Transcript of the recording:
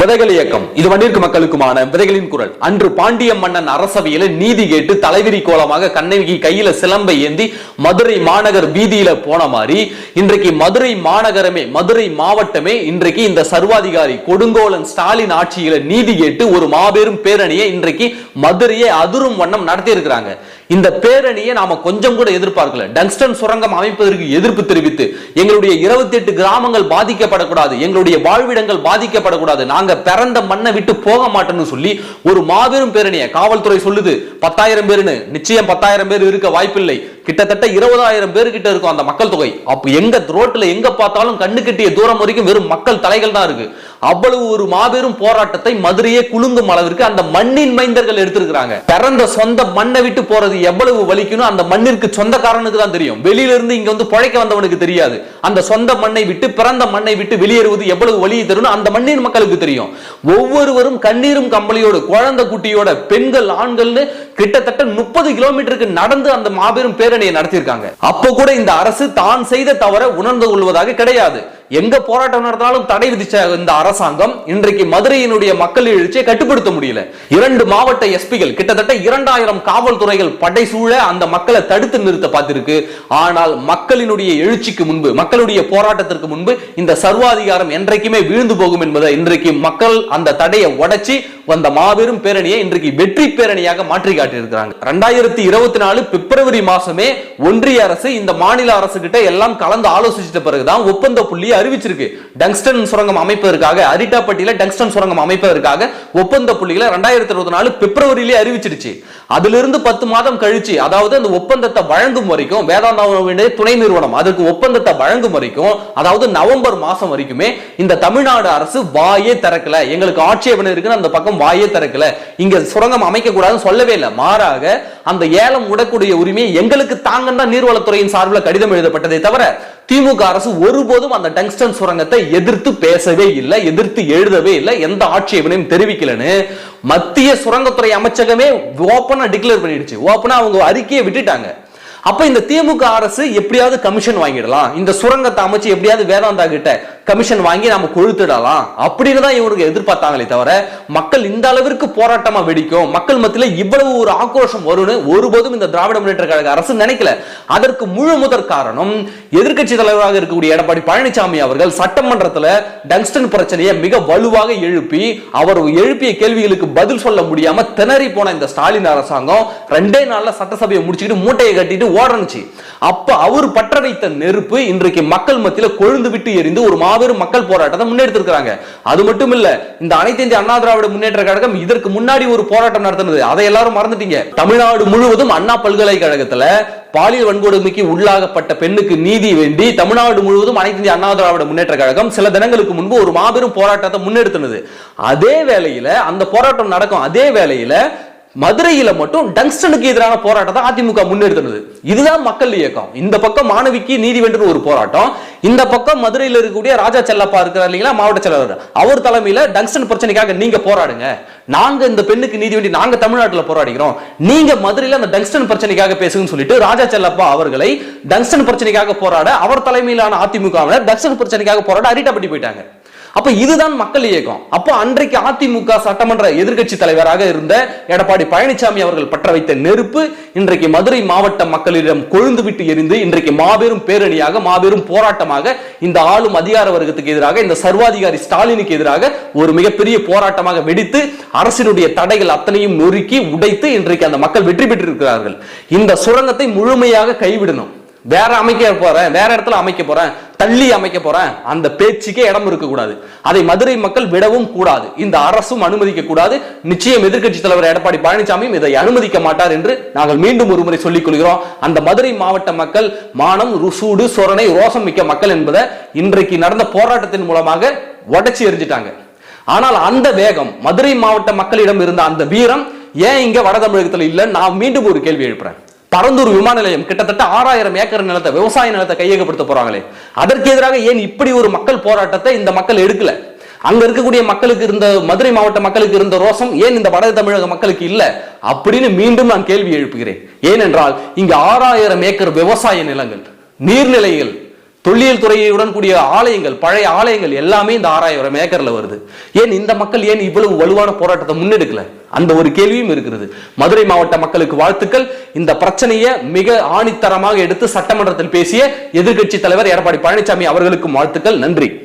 விதைகள் இயக்கம். இது வண்டிற்கு மக்களுக்குமான விதைகளின் குரல். அன்று பாண்டிய மன்னன் அரசவையில நீதி கேட்டு தலைவிரி கோலமாக கண்ணகி கையில சிலம்பை ஏந்தி மதுரை மாநகர் வீதியில போன மாதிரி இன்றைக்கு மதுரை மாநகரமே மதுரை மாவட்டமே இன்றைக்கு இந்த சர்வாதிகாரி கொடுங்கோலன் ஸ்டாலின் ஆட்சியில நீதி கேட்டு ஒரு மாபெரும் பேரணியை இன்றைக்கு மதுரையை அதிரும் வண்ணம் நடத்தி இருக்கிறாங்க இந்த பேரணியை நாம கொஞ்சம் கூட எதிர்பார்க்கல. டங்ஸ்டன் சுரங்கம் அமைப்பதற்கு எதிர்ப்பு தெரிவித்து எங்களுடைய இருபத்தி எட்டு கிராமங்கள் பாதிக்கப்படக்கூடாது எங்களுடைய வாழ்விடங்கள் பாதிக்கப்படக்கூடாது நாங்க பிறந்த மண்ணை விட்டு போக மாட்டோம்னு சொல்லி ஒரு மாபெரும் பேரணியை காவல்துறை சொல்லுது. பத்தாயிரம் பேருன்னு நிச்சயம் பத்தாயிரம் பேர் இருக்க வாய்ப்பில்லை. கிட்டத்தட்ட இருபதாயிரம் பேர்கிட்ட இருக்கும் அந்த மக்கள் தொகை. அப்ப எங்க ரோட்ல எங்க பார்த்தாலும் கண்ணு கட்டிய தூரம் வரைக்கும் வெறும் மக்கள் தலைகள் தான் இருக்கு. அவ்வளவு ஒரு மாபெரும் போராட்டத்தை மதுரையே குலுங்கும் அளவிற்கு அந்த மண்ணின் மைந்தர்கள் எடுத்திருக்கிறாங்க. பிறந்த சொந்த மண்ணை விட்டு போறது எவ்வளவு வலிக்கணும் அந்த மண்ணிற்கு சொந்தக்காரனுக்கு தான் தெரியும். வெளியில இருந்து இங்க வந்து பழைக்க வந்தவனுக்கு தெரியாது. அந்த சொந்த மண்ணை விட்டு பிறந்த மண்ணை விட்டு வெளியேறுவது எவ்வளவு வலியை தரும் அந்த மண்ணின் மக்களுக்கு தெரியும். ஒவ்வொருவரும் கண்ணீரும் கம்பளியோடு குழந்தை குட்டியோட பெண்கள் ஆண்கள்னு கிட்டத்தட்ட முப்பது கிலோமீட்டருக்கு நடந்து அந்த மாபெரும் பேரணியை நடத்தியிருக்காங்க. அப்போ கூட இந்த அரசு தான் செய்த தவற உணர்ந்து கொள்வதாக கிடையாது. எங்க போராட்டம் நடத்தினாலும் தடை விதிச்ச இந்த அரசாங்கம் இன்றைக்கு மதுரையினுடைய மக்கள் எழுச்சியை கட்டுப்படுத்த முடியல. இரண்டு மாவட்ட எஸ்பிகள் கிட்டத்தட்ட இரண்டாயிரம் காவல்துறைகள் படை சூழ அந்த மக்களை தடுத்து நிறுத்த பார்த்திருக்கு. ஆனால் மக்களினுடைய எழுச்சிக்கு முன்பு மக்களுடைய போராட்டத்திற்கு முன்பு இந்த சர்வாதிகாரம் என்றைக்குமே வீழ்ந்து போகும் என்பதை இன்றைக்கு மக்கள் அந்த தடையை உடைச்சி வந்த மாபெரும் பேரணியை இன்றைக்கு வெற்றி பேரணியாக மாற்றி காட்டியிருக்கிறாங்க. ரெண்டாயிரத்தி இருபத்தி நாலு பிப்ரவரி மாசமே ஒன்றிய அரசு இந்த மாநில அரசு கிட்ட எல்லாம் கலந்து ஆலோசிச்ச பிறகுதான் ஒப்பந்த புள்ளி அறிவிச்சிருக்கு. டங்ஸ்டன் சுரங்கம் அமைப்பதற்காக அரிட்டாப்பட்டியில டங்ஸ்டன் சுரங்கம் அமைப்பதற்காக ஒப்பந்த புள்ளிகளை ரெண்டாயிரத்தி இருபத்தி நாலு பிப்ரவரியிலே அறிவிச்சிருச்சு அதிலிருந்து பத்து மாதம் கழிச்சு அதாவது அந்த ஒப்பந்தத்தை வழங்கும் வரைக்கும் வேதாந்தாவுடைய துணை நிறுவனம் அதற்கு ஒப்பந்தத்தை வழங்கும் வரைக்கும் அதாவது நவம்பர் மாசம் வரைக்குமே இந்த தமிழ்நாடு அரசு வாயே திறக்கல. எங்களுக்கு ஆட்சேபனை இருக்குன்னு அந்த பக்கம் வாயே திறக்கல. இங்க சுரங்கம் அமைக்க கூடாதுன்னு சொல்லவே இல்லை. மாறாக அந்த ஏலம் விடக்கூடிய உரிமையை எங்களுக்கு தாங்கன்னு தான் நீர்வளத்துறையின் சார்பில் கடிதம் எழுதப்பட்டதை தவிர திமுக அரசு ஒருபோதும் அந்த டங்ஸ்டன் சுரங்கத்தை எதிர்த்து பேசவே இல்லை எதிர்த்து எழுதவே இல்லை எந்த ஆட்சேபனையும் தெரிவிக்கலன்னு. மத்திய சுரங்கத்துறை அமைச்சகமே ஓப்பனா டிக்ளேர் பண்ணிடுச்சு. ஓப்பனா அவங்க அறிக்கையை விட்டுட்டாங்க. அப்ப இந்த திமுக அரசு எப்படியாவது கமிஷன் வாங்கிடலாம். இந்த சுரங்கத்தை அமைச்சு எப்படியாவது வேதாந்தா கிட்ட கமிஷன் வாங்கி நாம கொழுத்துடலாம். அப்படின்னு தான் இவருக்கு எதிர்பார்த்தாங்களே தவிர மக்கள் இந்த அளவிற்கு போராட்டமா வெடிக்கும். மக்கள் மத்தியில இவ்வளவு ஒரு ஆக்ரோஷம் வரும்னு ஒருபோதும் இந்த திராவிட முன்னேற்ற கழக அரசு நினைக்கல. அதற்கு முழு முதற் காரணம் எதிர்க்கட்சி தலைவராக இருக்கக்கூடிய எடப்பாடி பழனிசாமி அவர்கள் சட்டமன்றத்துல டங்ஸ்டன் பிரச்சனையை மிக வலுவாக எழுப்பி அவர் எழுப்பிய கேள்விகளுக்கு பதில் சொல்ல முடியாம திணறி போன இந்த ஸ்டாலின் அரசாங்கம் ரெண்டே நாள்ல சட்டசபையை முடிச்சுக்கிட்டு மூட்டையை கட்டிட்டு ஓடணுச்சு அப்ப அவர் பற்ற வைத்த நெருப்பு இன்றைக்கு மக்கள் மத்தியில கொழுந்து விட்டு எரிந்து ஒரு மாபெரும் மக்கள் போராட்டத்தை முன்னெடுத்திருக்கிறாங்க. அது மட்டும் இல்ல இந்த அனைத்து இந்திய அண்ணா திராவிட முன்னேற்ற கழகம் இதற்கு முன்னாடி ஒரு போராட்டம் நடத்தினது. அதை எல்லாரும் மறந்துட்டீங்க. தமிழ்நாடு முழுவதும் அண்ணா பல்கலைக்கழகத்துல பாலியல் வன்கொடுமைக்கு உள்ளாகப்பட்ட பெண்ணுக்கு நீதி வேண்டி தமிழ்நாடு முழுவதும் அனைத்து இந்திய அண்ணா திராவிட முன்னேற்ற கழகம் சில தினங்களுக்கு முன்பு ஒரு மாபெரும் போராட்டத்தை முன்னெடுத்தினது. அதே வேளையில அந்த போராட்டம் நடக்கும். அதே வேளையில மதுரையில மட்டும் டங்ஸ்டனுக்கு எதிரான போராட்டத்தை அதிமுக முன்னெடுத்தது இதுதான் மக்கள் இயக்கம். இந்த பக்கம் மாணவிக்கு நீதி வேண்டும் ஒரு போராட்டம். இந்த பக்கம் மதுரையில் இருக்கக்கூடிய ராஜா செல்லப்பா இருக்கிறார் இல்லைங்களா? மாவட்ட செயலாளர். அவர் தலைமையில டங்ஸ்டன் பிரச்சனைக்காக நீங்க போராடுங்க. நாங்க இந்த பெண்ணுக்கு நீதி வேண்டி நாங்க தமிழ்நாட்டில் போராடுகிறோம் நீங்க மதுரையில் அந்த டங்ஸ்டன் பிரச்சனைக்காக பேசுங்கன்னு சொல்லிட்டு ராஜா செல்லப்பா அவர்களை டங்ஸ்டன் பிரச்சனைக்காக போராட அவர் தலைமையிலான அதிமுகவினர் டங்ஸ்டன் பிரச்சனைக்காக போராட அரிட்டப்பட்டி போயிட்டாங்க. அப்ப இதுதான் மக்கள் இயக்கம். அப்போ அன்றைக்கு அதிமுக சட்டமன்ற எதிர்க்கட்சி தலைவராக இருந்த எடப்பாடி பழனிசாமி அவர்கள் பற்ற வைத்த நெருப்பு இன்றைக்கு மதுரை மாவட்ட மக்களிடம் கொழுந்து விட்டு எரிந்து இன்றைக்கு மாபெரும் பேரணியாக மாபெரும் போராட்டமாக இந்த ஆளும் அதிகார வர்க்கத்துக்கு எதிராக இந்த சர்வாதிகாரி ஸ்டாலினுக்கு எதிராக ஒரு மிகப்பெரிய போராட்டமாக வெடித்து அரசினுடைய தடைகள் அத்தனையும் நொறுக்கி உடைத்து இன்றைக்கு அந்த மக்கள் வெற்றி பெற்றிருக்கிறார்கள். இந்த சுரங்கத்தை முழுமையாக கைவிடணும். வேற அமைக்க போறேன் வேற இடத்துல அமைக்க போறேன் தள்ளி அமைக்க போறேன் அந்த பேச்சுக்கே இடம் இருக்க கூடாது அதை மதுரை மக்கள் விடவும் கூடாது. இந்த அரசும் அனுமதிக்க கூடாது. நிச்சயம் எதிர்க்கட்சி தலைவர் எடப்பாடி பழனிசாமியும் இதை அனுமதிக்க மாட்டார் என்று நாங்கள் மீண்டும் ஒரு முறை சொல்லிக் கொள்கிறோம். அந்த மதுரை மாவட்ட மக்கள் மானம் ருசூடு சொரணை ரோசம் மிக்க மக்கள் என்பதை இன்றைக்கு நடந்த போராட்டத்தின் மூலமாக உடச்சி எரிஞ்சிட்டாங்க ஆனால் அந்த வேகம் மதுரை மாவட்ட மக்களிடம் இருந்த அந்த வீரம் ஏன் இங்க வட தமிழகத்தில் இல்லை நான் மீண்டும் ஒரு கேள்வி எழுப்புறேன். பரந்தூர் விமான நிலையம் கிட்டத்தட்ட ஆறாயிரம் ஏக்கர் நிலத்தை விவசாய நிலத்தை கையகப்படுத்த போறாங்களே. அதற்கு எதிராக ஏன் இப்படி ஒரு மக்கள் போராட்டத்தை இந்த மக்கள் எடுக்கல? அங்க இருக்கக்கூடிய மக்களுக்கு இருந்த மதுரை மாவட்ட மக்களுக்கு இருந்த ரோசம் ஏன் இந்த வட தமிழக மக்களுக்கு இல்ல? அப்படின்னு மீண்டும் நான் கேள்வி எழுப்புகிறேன். ஏனென்றால் இங்க ஆறாயிரம் ஏக்கர் விவசாய நிலங்கள் நீர்நிலைகள் தொல்லியல் துறையுடன் கூடிய ஆலயங்கள் பழைய ஆலயங்கள் எல்லாமே இந்த ஆறாயிரம் ஏக்கர்ல வருது. ஏன் இந்த மக்கள் ஏன் இவ்வளவு வலுவான போராட்டத்தை முன்னெடுக்கல? அந்த ஒரு கேள்வியும் இருக்கிறது. மதுரை மாவட்ட மக்களுக்கு வாழ்த்துக்கள். இந்த பிரச்சனையை மிக ஆணித்தரமாக எடுத்து சட்டமன்றத்தில் பேசிய எதிர்க்கட்சி தலைவர் எடப்பாடி பழனிசாமி அவர்களுக்கும் வாழ்த்துக்கள். நன்றி.